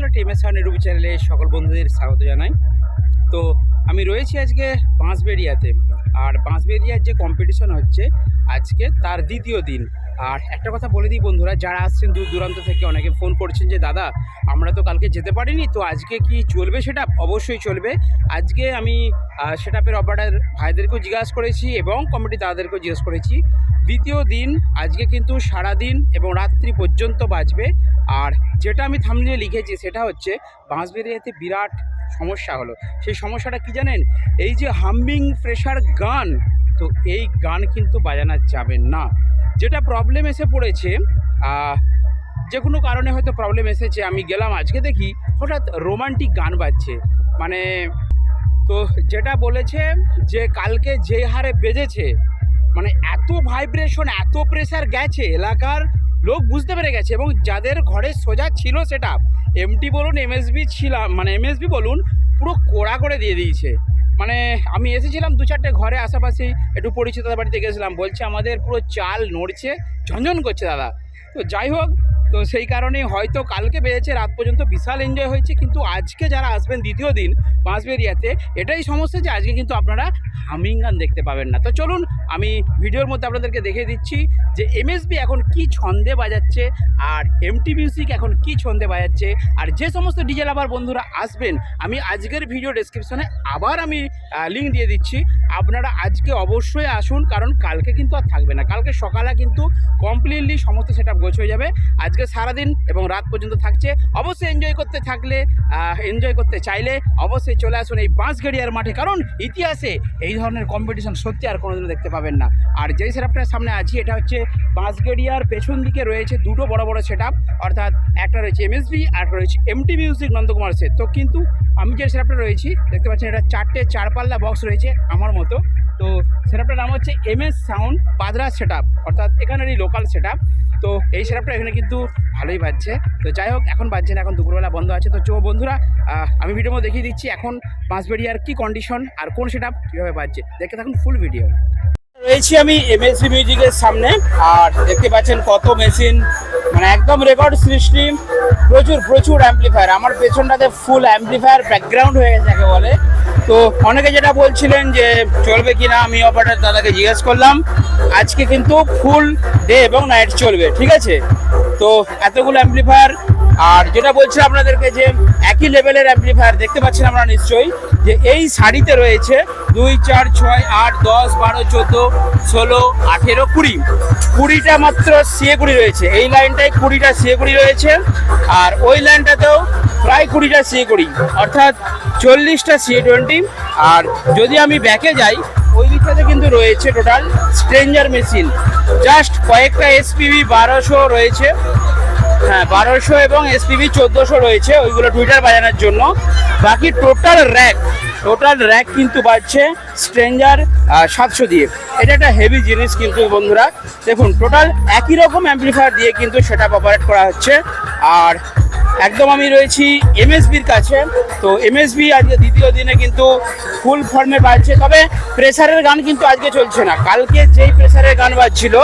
বন্ধুরা TMS sound YouTube চ্যানেলে সকল বন্ধুদের স্বাগত জানাই। তো আমি রয়েছি আজকে বাঁশবেড়িয়াতে। আর বাঁশবেড়িয়ার যে কম্পিটিশন হচ্ছে, আজকে তার দ্বিতীয় দিন। আর একটা কথা বলে দিই বন্ধুরা, যারা আসছেন দূর দূরান্ত থেকে, অনেকে ফোন করছেন যে, দাদা, আমরা তো কালকে যেতে পারিনি, তো আজকে কি চলবে সেটা? অবশ্যই চলবে। আজকে আমি সেটাপের অপারেটার ভাইদেরকেও জিজ্ঞাসা করেছি এবং কমিটি দাদাদেরকেও জিজ্ঞেস করেছি। দ্বিতীয় দিন, আজকে কিন্তু সারাদিন এবং রাত্রি পর্যন্ত বাজবে। আর যেটা আমি থামলিয়ে লিখেছি সেটা হচ্ছে বাঁশবেরিয়াতে বিরাট সমস্যা হলো। সেই সমস্যাটা কি জানেন? এই যে হাম্বিং প্রেশার গান, তো এই গান কিন্তু বাজানো যাবে না। যেটা প্রবলেম এসে পড়েছে যে কোনো কারণে হয়তো প্রবলেম এসেছে, আমি গেলাম আজকে দেখি, হঠাৎ রোমান্টিক গান বাজছে। মানে তো যেটা বলেছে যে কালকে যে হারে বেজেছে মানে এত ভাইব্রেশন এত প্রেশার গেছে এলাকার লোক বুঝতে পেরে গেছে এবং যাদের ঘরে সোজা ছিল সেটা এমটি বলুন এমএসবি ছিলাম মানে এমএসবি বলুন, পুরো কোড়া করে দিয়ে দিয়েছে। মানে আমি এসেছিলাম দু চারটে ঘরে আশেপাশে, একটু পরিচিত বাড়িতে গেছিলাম, বলছে আমাদের পুরো চাল নড়ছে, ঝনঝন করছে দাদা। তো যাই হোক তো সেই কারণেই হয়তো কালকে বেজেছে রাত পর্যন্ত বিশাল এনজয় হয়েছে, কিন্তু আজকে যারা আসবেন দ্বিতীয় দিন বাঁশবেরিয়াতে এটাই সমস্যা যে আজকে কিন্তু আপনারা হামিং গান দেখতে পাবেন না। তো চলুন, আমি ভিডিওর মধ্যে আপনাদেরকে দেখিয়ে দিচ্ছি যে এমএসবি এখন কি ছন্দে বাজাচ্ছে, আর এমটি মিউজিক এখন কি ছন্দে বাজাচ্ছে, আর যে সমস্ত ডিজে লাভার বন্ধুরা আসবেন, আমি আজকের ভিডিও ডেসক্রিপশনে আবার আমি লিঙ্ক দিয়ে দিচ্ছি। আপনারা আজকে অবশ্যই আসুন, কারণ কালকে কিন্তু আর থাকবে না। কালকে সকালে কিন্তু কমপ্লিটলি সমস্ত সেট আপ গোছ হয়ে যাবে। আজকে সারাদিন এবং রাত পর্যন্ত থাকছে। অবশ্যই এনজয় করতে থাকলে এনজয় করতে চাইলে অবশ্যই চলে আসুন এই বাঁশগড়িয়ার মাঠে, কারণ ইতিহাসে এই ধরনের কম্পিটিশন সত্যি আর কোনোদিনও দেখতে পাবেন না। আর যেই সেটআপটার সামনে আছি, এটা হচ্ছে বাঁশগড়িয়ার পেছন দিকে রয়েছে দুটো বড় বড় সেট অর্থাৎ একটা রয়েছে এমএসবি আর একটা রয়েছে এমটি মিউজিক নন্দকুমার সে তো কিন্তু আমি যে সেটআপটা রয়েছি, দেখতে পাচ্ছেন এটা চারটে চারপাল্লা বক্স রয়েছে আমার মতো। তো সেটআপটার নাম হচ্ছে এমএস সাউন্ড পাদরা সেটআপ অর্থাৎ এখানেরই লোকাল সেটআপ তো এই সেরাপটা এখানে কিন্তু ভালোই বাজছে। তো যাই হোক, এখন বাজছে না, এখন দুপুরবেলা বন্ধ আছে। তো চো বন্ধুরা আমি ভিডিও দেখিয়ে দিচ্ছি এখন বাঁশবেড়িয়ার কী কন্ডিশন আর কোন সেটআপ কীভাবে বাজছে। দেখে থাকুন ফুল ভিডিও রয়েছি আমি এমএসসি মিউজিকের সামনে। আর দেখতে পাচ্ছেন কত মেশিন মানে একদম রেকর্ড সিস্টেম প্রচুর প্রচুর অ্যাম্পলিফায়ার আমার পেছনটাতে ফুল অ্যাম্পলিফায়ার ব্যাকগ্রাউন্ড হয়ে গেছে যাকে বলে। তো অনেকে যেটা বলছিলেন যে, চলবে কি না আমি অপারেটার দাদাকে জিজ্ঞেস করলাম। আজকে কিন্তু ফুল ডে এবং নাইট চলবে, ঠিক আছে? তো এতগুলো অ্যাম্পলিফায়ার আর যেটা বলছিলাম আপনাদেরকে যে একই লেভেলের অ্যাম্পলিফায়ার দেখতে পাচ্ছেন আমরা নিশ্চয়ই, যে এই শাড়িতে রয়েছে দুই, চার, ছয়, আট, দশ, বারো, চোদ্দ, ষোলো, আঠেরো, কুড়ি। কুড়িটা মাত্র সিএ কুড়ি রয়েছে। এই লাইনটায় কুড়িটা সিএ কুড়ি রয়েছে আর ওই লাইনটাতেও প্রায় কুড়িটা সিএ কুড়ি। অর্থাৎ চল্লিশটা সিএ টোয়েন্টি। আর যদি আমি ব্যাকে যাই, ওই দিকটাতে কিন্তু রয়েছে টোটাল স্ট্রেঞ্জার মেশিন জাস্ট কয়েকটা এসপিভি বারোশো রয়েছে। হ্যাঁ বারোশো এবং এসপিবি চোদ্দোশো রয়েছে, ওইগুলো টুইটার বাজানোর জন্য। বাকি টোটাল র্যাক টোটাল র্যাক কিন্তু বাড়ছে স্ট্রেঞ্জার সাতশো দিয়ে। এটা একটা হেভি জিনিস কিন্তু বন্ধুরা। দেখুন টোটাল একই রকম অ্যাম্পলিফায়ার দিয়ে কিন্তু সেটা অপারেট করা হচ্ছে। আর একদম আমি রয়েছি এমএসবির কাছে। তো এমএসবি আজকে দ্বিতীয় দিনে কিন্তু ফুল ফর্মে বাজছে। তবে প্রেসারের গান কিন্তু আজকে চলছে না। কালকে যেই প্রেসারের গান বাজছিল,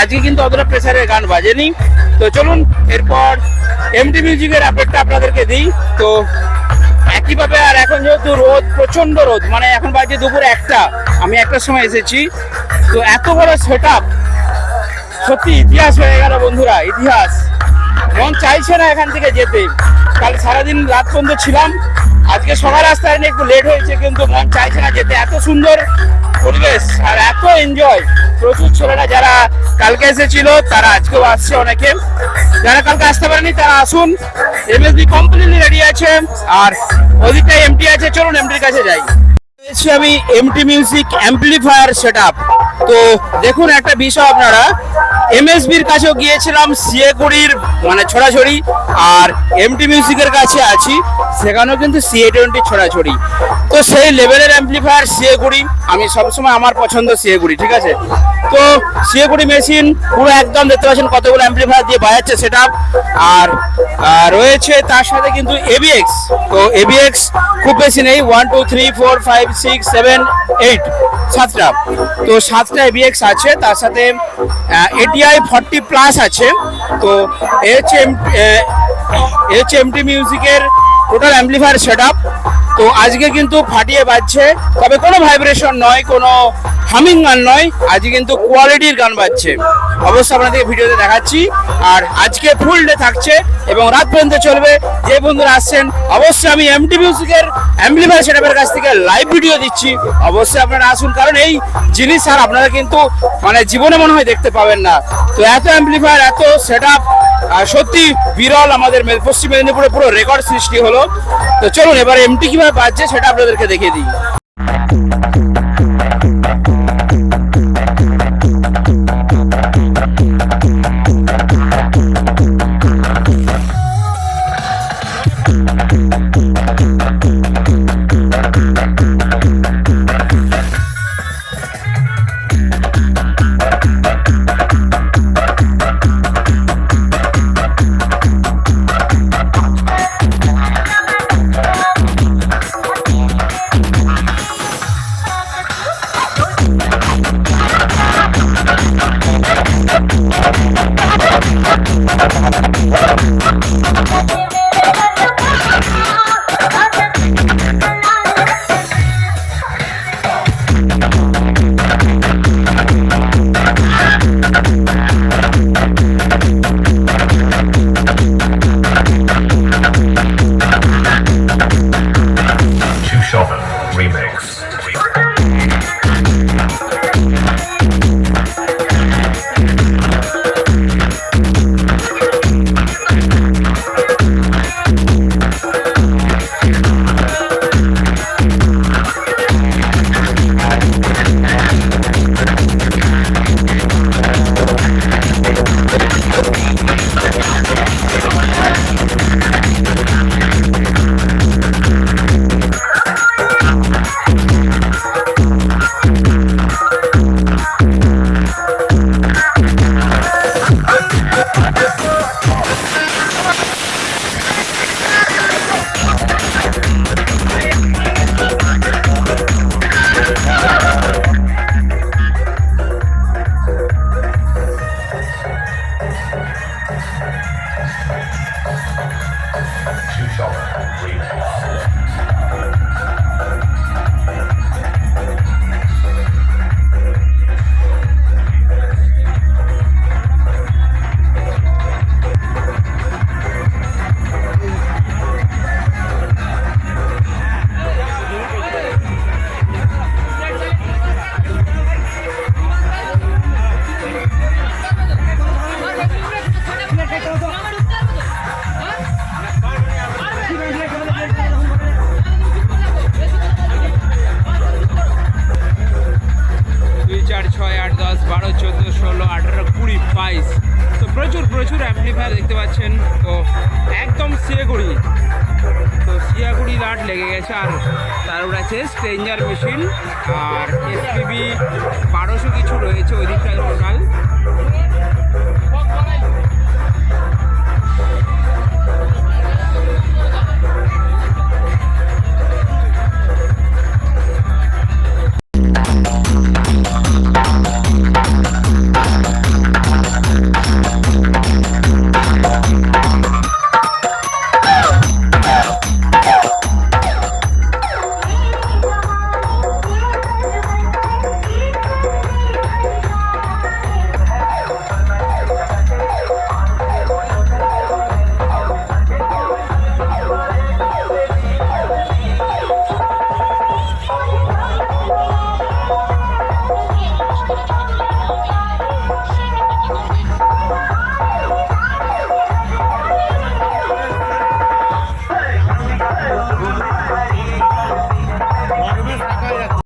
আজকে কিন্তু অতটা প্রেসারের গান বাজেনি। তো চলুন, এরপর এমটি মিউজিকের আপডেটটা আপনাদেরকে দিই। তো একইভাবে আর এখন যেহেতু রোদ, প্রচণ্ড রোদ মানে এখন বাজে দুপুর একটা। আমি একটার সময় এসেছি। তো এত বড় সেট আপ সত্যি ইতিহাস হয়ে গেল বন্ধুরা, ইতিহাস। মন চাইছে না এখান থেকে যেতে। কাল সারাদিন রাত পর্যন্ত ছিলাম। আজকে সকাল আসতে পারিনি একটু লেট হয়েছে, কিন্তু মন চাইছে না যেতে। এত সুন্দর পরিবেশ আর এত এনজয় প্রচুর ছেলেরা যারা কালকে এসেছিল, তারা আজকেও আসছে অনেকে। যারা কালকে আসতে পারেনি, তারা আসুন। এমএসবি কমপ্লিটলি রেডি আছে, আর ওদিকটাই এমটি আছে। চলুন এমটির কাছে যাই। এসেছি আমি এমটি মিউজিক অ্যাম্পলিফায়ার সেটআপ তো দেখুন একটা বিষয় আপনারা। এমএসবির কাছেও গিয়েছিলাম, সিএকুড়ির মানে ছড়াছড়ি, আর এমটি মিউজিকের কাছে আছি, সেখানেও কিন্তু সিএ টোয়েন্টি ছড়াছড়ি। তো সেই লেভেলের অ্যাম্পলিফায়ার সিএকুড়ি আমি সবসময় আমার পছন্দ সিএকুড়ি ঠিক আছে? তো সিএ মেশিন পুরো একদম দেখতে পাচ্ছেন কতগুলো অ্যাম্পলিফায়ার দিয়ে বাজাচ্ছে সেটা। আর রয়েছে তার সাথে কিন্তু এবিএক্স তো এবিএক্স খুব বেশি নেই one two three four five six seven eight সাতটা। তো সাতটা এবিএক্স আছে, তার সাথে এটিআই ফর্টি প্লাস আছে। তো এ এম এ হচ্ছে এমটি মিউজিকের টোটাল অ্যাম্পলিফায়ার সেট তো আজকে কিন্তু ফাটিয়ে বাজছে, তবে কোনো ভাইব্রেশন নয়, কোনো হামিং গান নয়, আজকে কিন্তু কোয়ালিটির গান বাজছে। অবশ্যই আপনাদেরকে ভিডিওতে দেখাচ্ছি। আর আজকে ফুল ডে থাকছে এবং রাত পর্যন্ত চলবে। যে বন্ধুরা আসছেন, অবশ্যই আমি এমটি মিউজিকের অ্যাম্পলিফায়ার সেটআপের কাছ থেকে লাইভ ভিডিও দিচ্ছি। অবশ্যই আপনারা আসুন, কারণ এই জিনিস আর আপনারা কিন্তু মানে জীবনে মনে হয় দেখতে পাবেন না। তো এত অ্যাম্পলিফায়ার এত আর সত্যি বিরল আমাদের পশ্চিম মেদিনীপুরে পুরো রেকর্ড সৃষ্টি হলো। তো চলুন, এবার এমটি কীভাবে বাজছে সেটা আপনাদেরকে দেখিয়ে দিই। প্রচুর প্রচুর অ্যাম্পলিফায়ার দেখতে পাচ্ছেন। তো একদম শিয়াগুড়ি তো শিয়াগুড়ি লাট লেগে গেছে আর তার উপর আছে স্ট্রেঞ্জার মেশিন আর এসপিবি বারোশো কিছু রয়েছে ওই দিকটা টোটাল